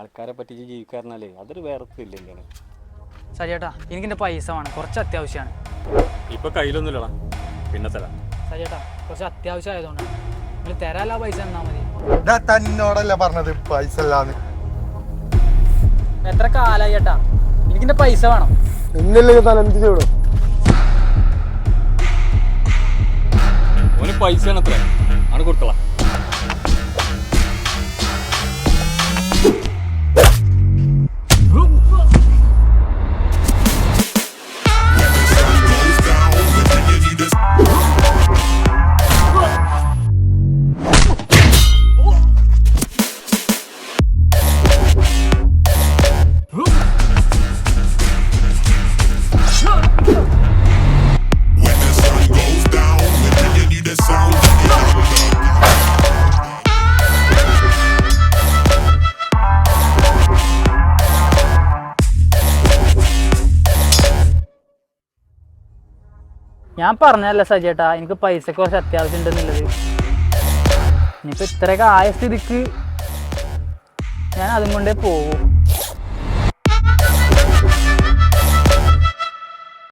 ആൾക്കാരെ പറ്റിച്ച് ജീവിക്കാറിനാലേ അതൊരു വേറെ ഇല്ലെങ്കിലാണ് സജേട്ടാ എനിക്ക് എന്റെ പൈസ വേണം. കുറച്ച് അത്യാവശ്യമാണ് ഇപ്പൊ കയ്യിലൊന്നുമില്ലടാ. പിന്നെ തരാം. സജേട്ടാ കുറച്ച് അത്യാവശ്യം ആയതുകൊണ്ട്. നിങ്ങൾ തരാല്ല പൈസ തന്നാൽ മതി. തന്നോടല്ല പറഞ്ഞത് പൈസ അല്ലാന്ന് എത്ര കാലായി ചേട്ടാ എനിക്കെന്റെ പൈസ വേണം. എന്നില്ലെങ്കിൽ താൻ എന്ത് ചെയ്യണം ഓന് പൈസ ആണ് അത്ര ആണ് കൊടുക്കളാ ഞാൻ പറഞ്ഞതല്ല സജേട്ടാ എനിക്ക് പൈസ കുറച്ച് അത്യാവശ്യം ഉണ്ടെന്നുള്ളത്. ഇനിയിപ്പോൾ ഇത്രയൊക്കെ ആയ സ്ഥിതിക്ക് ഞാൻ അതും കൊണ്ടേ പോകും